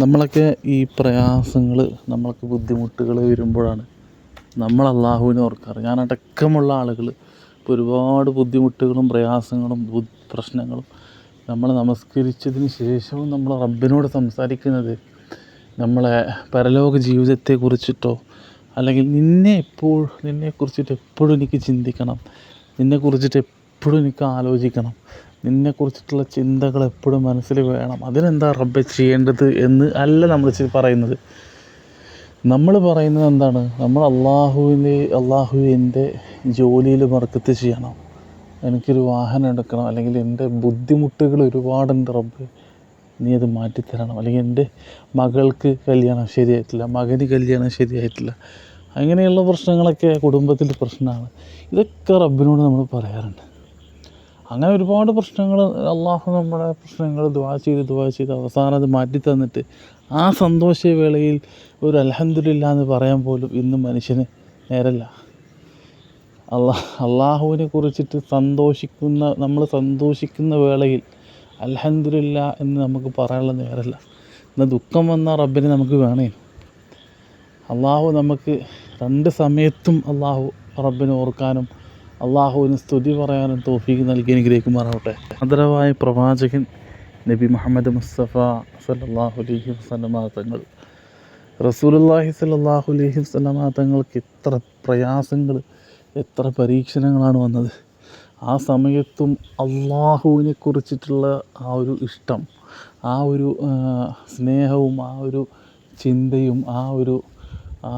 നമ്മളൊക്കെ ഈ പ്രയാസങ്ങൾ നമ്മൾക്ക് ബുദ്ധിമുട്ടുകൾ വരുമ്പോഴാണ് നമ്മൾ അള്ളാഹുവിനെ ഓർക്കാറ്. ഞാൻ അടക്കമുള്ള ആളുകൾ ഇപ്പോൾ ഒരുപാട് ബുദ്ധിമുട്ടുകളും പ്രയാസങ്ങളും പ്രശ്നങ്ങളും നമ്മൾ നമസ്കരിച്ചതിന് ശേഷവും നമ്മൾ റബ്ബിനോട് സംസാരിക്കുന്നത് നമ്മളെ പരലോക ജീവിതത്തെക്കുറിച്ചിട്ടോ അല്ലെങ്കിൽ നിന്നെ എപ്പോൾ നിന്നെക്കുറിച്ചിട്ട് എപ്പോഴും എനിക്ക് ചിന്തിക്കണം നിന്നെക്കുറിച്ചിട്ട് എപ്പോഴും എനിക്ക് ആലോചിക്കണം. നിന്നെക്കുറിച്ചിട്ടുള്ള ചിന്തകൾ എപ്പോഴും മനസ്സിൽ വേണം. അതിനെന്താ റബ്ബെ ചെയ്യേണ്ടത് എന്ന് അല്ല നമ്മൾ പറയുന്നത്. നമ്മൾ പറയുന്നത് എന്താണ്? നമ്മൾ അള്ളാഹുവിന്റെ അള്ളാഹുവിന്റെ ജോലിയിൽ മറക്കത്ത് ചെയ്യണം. എനിക്കൊരു വാഹനം എടുക്കണം. അല്ലെങ്കിൽ എന്റെ ബുദ്ധിമുട്ടുകൾ ഒരുപാടുണ്ട് റബ്ബ്. നീ അത് മാറ്റിത്തരണം. അല്ലെങ്കിൽ എന്റെ മകൾക്ക് കല്യാണം ശരിയായിട്ടില്ല. മകന് കല്യാണം ശരിയായിട്ടില്ല. അങ്ങനെയുള്ള പ്രശ്നങ്ങളൊക്കെ കുടുംബത്തിൽ പ്രശ്നമാണ്. ഇതൊക്കെ റബ്ബിനോട് നമ്മൾ പറയാറുണ്ട്. അങ്ങനെ ഒരുപാട് പ്രശ്നങ്ങൾ അള്ളാഹു നമ്മുടെ പ്രശ്നങ്ങൾ ദുവാ ചെയ്ത് ദുവാ ചെയ്ത് അവസാനം അത് മാറ്റി തന്നിട്ട് ആ സന്തോഷവേളയിൽ ഒരു അലഹദില്ല എന്ന് പറയാൻ പോലും ഇന്ന് മനുഷ്യന് നേരല്ല. അള്ളാ അള്ളാഹുവിനെ കുറിച്ചിട്ട് സന്തോഷിക്കുന്ന നമ്മൾ സന്തോഷിക്കുന്ന വേളയിൽ അലഹദില്ല എന്ന് നമുക്ക് പറയാനുള്ള നേരല്ല. എന്നാൽ ദുഃഖം വന്ന റബ്ബിനെ നമുക്ക് വേണേ. അള്ളാഹു നമുക്ക് രണ്ട് സമയത്തും അള്ളാഹു റബ്ബിനെ ഓർക്കാനും അള്ളാഹുവിന് സ്തുതി പറയാനും തോഫീക്ക് നൽകി അനുഗ്രഹിക്കുമാറാവട്ടെ. അതരവായ പ്രവാചകൻ നബി മുഹമ്മദ് മുസ്തഫ സല്ലല്ലാഹു അലൈഹി വസല്ലമ തങ്ങൾ. റസൂലുള്ളാഹി സല്ലല്ലാഹു അലൈഹി വസല്ലമ തങ്ങൾക്ക് എത്ര പ്രയാസങ്ങൾ എത്ര പരീക്ഷണങ്ങളാണ് വന്നത്. ആ സമയത്തും അള്ളാഹുവിനെ കുറിച്ചിട്ടുള്ള ആ ഒരു ഇഷ്ടം ആ ഒരു സ്നേഹവും ആ ഒരു ചിന്തയും ആ ഒരു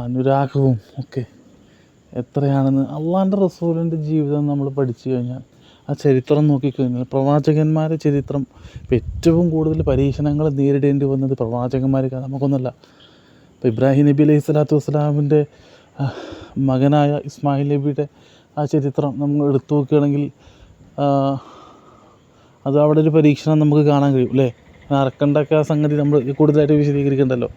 അനുരാഗവും ഒക്കെ എത്രയാണെന്ന് അള്ളാന്റെ റസൂലിന്റെ ജീവിതം നമ്മൾ പഠിച്ചു കഴിഞ്ഞാൽ ആ ചരിത്രം നോക്കിക്കഴിഞ്ഞാൽ പ്രവാചകന്മാരെ ചരിത്രം ഇപ്പം ഏറ്റവും കൂടുതൽ പരീക്ഷണങ്ങൾ നേരിടേണ്ടി വന്നത് പ്രവാചകന്മാർക്ക് നമുക്കൊന്നുമല്ല ഇപ്പോൾ ഇബ്രാഹിം നബി അലൈഹി സ്വലാത്തു വസ്സലാമിന്റെ മകനായ ഇസ്മായിൽ നബിയുടെ ആ ചരിത്രം നമ്മൾ എടുത്തു നോക്കുകയാണെങ്കിൽ അത് അവിടെ ഒരു പരീക്ഷണം നമുക്ക് കാണാൻ കഴിയും അല്ലേ? അറക്കണ്ടൊക്കെ ആ സംഗതി നമ്മൾ കൂടുതലായിട്ട് വിശദീകരിക്കണ്ടല്ലോ.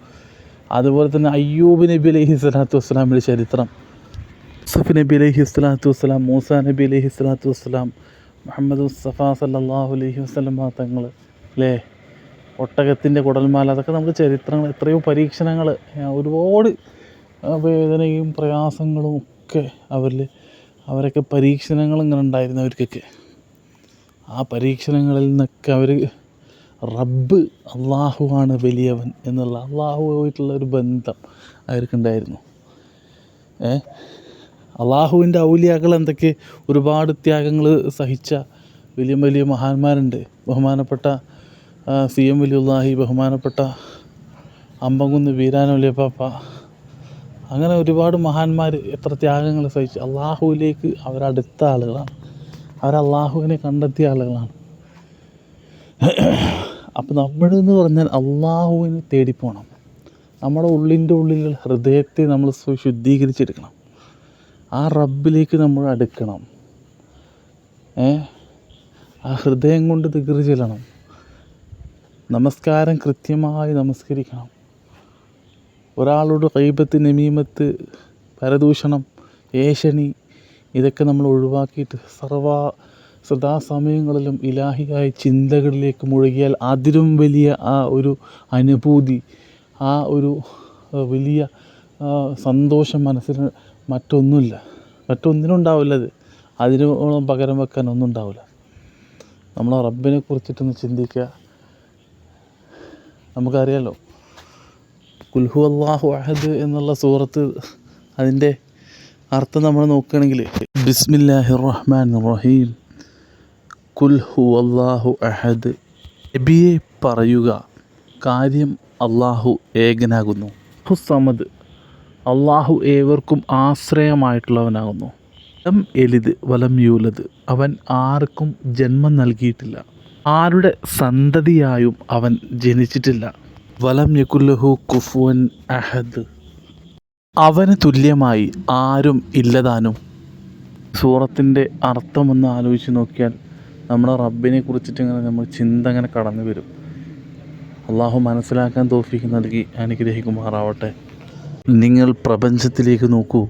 അതുപോലെ തന്നെ അയ്യൂബ് നബി അലൈഹി സ്വലാത്തു വസ്സലാമിന്റെ ചരിത്രം. യൂസുഫ് നബി അലൈഹി സ്വലാത്തു വസ്സലാം മൂസ നബി അലൈഹി സ്വലാത്തു വസ്സലാം മുഹമ്മദ് മുസ്തഫ സല്ലല്ലാഹു അലൈഹി വസ്ലം തങ്ങൾ അല്ലേ ഒട്ടകത്തിന്റെ കുടൽമാല അതൊക്കെ നമുക്ക് ചരിത്രങ്ങൾ എത്രയോ പരീക്ഷണങ്ങൾ ഒരുപാട് വേദനയും പ്രയാസങ്ങളും ഒക്കെ അവരിൽ അവരൊക്കെ പരീക്ഷണങ്ങൾ ഇങ്ങനെ ഉണ്ടായിരുന്നു അവർക്കൊക്കെ. ആ പരീക്ഷണങ്ങളിൽ നിന്നൊക്കെ അവർ റബ്ബ് അള്ളാഹുവാണ് വലിയവൻ എന്നുള്ള അള്ളാഹുമായിട്ടുള്ള ഒരു ബന്ധം അവർക്കുണ്ടായിരുന്നു. ഏ? അള്ളാഹുവിന്റെ ഔലിയാക്കൾ എന്തൊക്കെ ഒരുപാട് ത്യാഗങ്ങൾ സഹിച്ച വലിയ വലിയ മഹാന്മാരുണ്ട്. ബഹുമാനപ്പെട്ട സി എം വലിയുല്ലാഹി ബഹുമാനപ്പെട്ട അമ്പങ്കുന്ന് വീരാനൊലിയപ്പാപ്പ അങ്ങനെ ഒരുപാട് മഹാന്മാർ എത്ര ത്യാഗങ്ങൾ സഹിച്ചു അള്ളാഹുവിലേക്ക് അവരടുത്ത ആളുകളാണ്. അവർ അള്ളാഹുവിനെ കണ്ടെത്തിയ ആളുകളാണ്. അപ്പം നമ്മളെന്ന് പറഞ്ഞാൽ അള്ളാഹുവിനെ തേടിപ്പോണം നമ്മുടെ ഉള്ളിന്റെ ഉള്ളിലുള്ള ഹൃദയത്തെ നമ്മൾ ശുദ്ധീകരിച്ചെടുക്കണം. ആ റബ്ബിലേക്ക് നമ്മൾ അടുക്കണം. ആ ഹൃദയം കൊണ്ട് ദിഗറ് ചെല്ലണം. നമസ്കാരം കൃത്യമായി നമസ്കരിക്കണം. ഒരാളോട് കൈബത്ത് നമീമത്ത് പരദൂഷണം ഏഷണി ഇതൊക്കെ നമ്മൾ ഒഴിവാക്കിയിട്ട് സർവ സദാസമയങ്ങളിലും ഇലാഹിയായ ചിന്തകളിലേക്ക് മുഴുകിയാൽ അതിലും വലിയ ആ ഒരു അനുഭൂതി ആ ഒരു വലിയ സന്തോഷം മനസ്സിന് മറ്റൊന്നുമില്ല. മറ്റൊന്നിനും ഉണ്ടാവില്ല അത്. അതിനോളം പകരം വെക്കാൻ ഒന്നും ഉണ്ടാവില്ല നമ്മൾ റബ്ബിനെ കുറിച്ചിട്ടൊന്ന് ചിന്തിക്കുക. നമുക്കറിയാലോ കുൽഹു അള്ളാഹു അഹദ് എന്നുള്ള സൂറത്ത് അതിന്റെ അർത്ഥം നമ്മൾ നോക്കുകയാണെങ്കിൽ ബിസ്മില്ലാഹി റഹ്മാൻ റഹീം കുൽഹു അള്ളാഹു അഹദ് നബിയെ പറയുക കാര്യം അള്ളാഹു ഏകനാകുന്നു. ഹുസമദ് അള്ളാഹു ഏവർക്കും ആശ്രയമായിട്ടുള്ളവനാകുന്നു. വലം എലിത് വലം യൂലത് അവൻ ആർക്കും ജന്മം നൽകിയിട്ടില്ല. ആരുടെ സന്തതിയായും അവൻ ജനിച്ചിട്ടില്ല. വലം യകുല്ലഹു കുഫുവൻ അഹദ്. അവന് തുല്യമായി ആരും ഇല്ലതാനും. സൂറത്തിന്റെ അർത്ഥമൊന്ന് ആലോചിച്ച് നോക്കിയാൽ നമ്മുടെ റബ്ബിനെ കുറിച്ചിട്ട് ഇങ്ങനെ നമ്മൾ ചിന്ത അങ്ങനെ കടന്നു വരും അള്ളാഹു മനസ്സിലാക്കാൻ തോഫിക്ക് നൽകി അനുഗ്രഹിക്കുമാറാവട്ടെ. നിങ്ങൾ പ്രപഞ്ചത്തിലേക്ക് നോക്കൂ.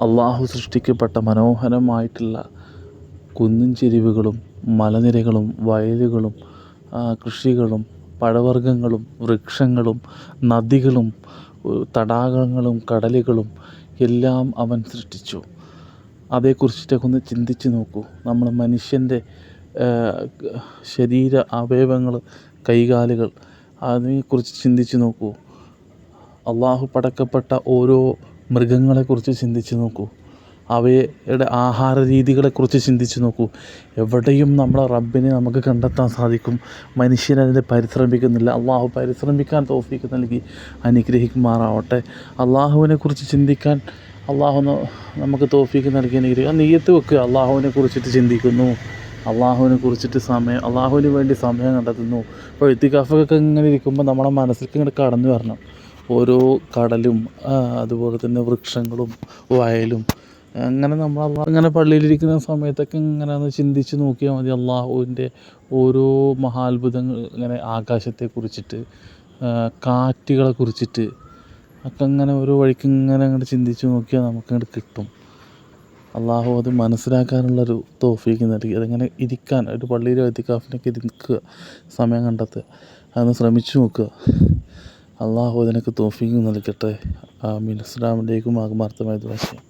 അള്ളാഹു സൃഷ്ടിക്കപ്പെട്ട മനോഹരമായിട്ടുള്ള കുന്നിൻ ചെരിവുകളും മലനിരകളും വയലുകളും കൃഷികളും പഴവർഗങ്ങളും വൃക്ഷങ്ങളും നദികളും തടാകങ്ങളും കടലുകളും എല്ലാം അവൻ സൃഷ്ടിച്ചു. അതേക്കുറിച്ചിട്ടൊക്കെ ഒന്ന് ചിന്തിച്ച് നോക്കൂ. നമ്മൾ മനുഷ്യന്റെ ശരീര അവയവങ്ങൾ കൈകാലുകൾ അതിനെക്കുറിച്ച് ചിന്തിച്ച് നോക്കൂ. അള്ളാഹു പടക്കപ്പെട്ട ഓരോ മൃഗങ്ങളെക്കുറിച്ച് ചിന്തിച്ച് നോക്കൂ. അവയുടെ ആഹാര രീതികളെക്കുറിച്ച് ചിന്തിച്ച് നോക്കൂ. എവിടെയും നമ്മളെ റബ്ബിനെ നമുക്ക് കണ്ടെത്താൻ സാധിക്കും. മനുഷ്യൻ അതിന് പരിശ്രമിക്കുന്നില്ല. അള്ളാഹു പരിശ്രമിക്കാൻ തോഫിക്ക് നൽകി അനുഗ്രഹിക്കുമാറാവട്ടെ. അള്ളാഹുവിനെക്കുറിച്ച് ചിന്തിക്കാൻ അള്ളാഹു നമുക്ക് തോഫിക്ക് നൽകി അനുഗ്രഹിക്കുക നെയ്യത്ത് വെക്കുക. അള്ളാഹുവിനെ കുറിച്ചിട്ട് ചിന്തിക്കുന്നു. അള്ളാഹുവിനെ കുറിച്ചിട്ട് സമയം അള്ളാഹുവിന് വേണ്ടി സമയം കണ്ടെത്തുന്നു. ഇപ്പോൾ എത്തിക്കാഫൊക്കെ ഇങ്ങനെ ഇരിക്കുമ്പോൾ നമ്മുടെ മനസ്സിലേക്ക് ഇങ്ങനെ കടന്നു വരണം. ഓരോ കടലും അതുപോലെ തന്നെ വൃക്ഷങ്ങളും വയലും അങ്ങനെ നമ്മൾ അങ്ങനെ പള്ളിയിലിരിക്കുന്ന സമയത്തൊക്കെ ഇങ്ങനെ ഒന്ന് ചിന്തിച്ച് നോക്കിയാൽ മതി. അള്ളാഹുവിന്റെ ഓരോ മഹാത്ഭുതങ്ങൾ ഇങ്ങനെ ആകാശത്തെ കുറിച്ചിട്ട് കാറ്റുകളെ കുറിച്ചിട്ട് ഒക്കെ ഇങ്ങനെ ഓരോ വഴിക്ക് ഇങ്ങനെ അങ്ങോട്ട് ചിന്തിച്ച് നോക്കിയാൽ നമുക്കങ്ങോട്ട് കിട്ടും. അള്ളാഹു അത് മനസ്സിലാക്കാനുള്ളൊരു തോഫീക്ക് നൽകി. അതിങ്ങനെ ഇരിക്കാൻ ഒരു പള്ളിയിലോ എത്തിക്കാഫിനൊക്കെ ഇരിക്കുക സമയം കണ്ടെത്തുക. അതൊന്ന് ശ്രമിച്ചു നോക്കുക. അള്ളാഹു അതിനൊക്കെ തോഫീക്ക് നൽകട്ടെ. ആമീൻ. അസ്സലാമു അലൈക്കും. ആകുമാർത്ഥമായ ചെയ്യാം.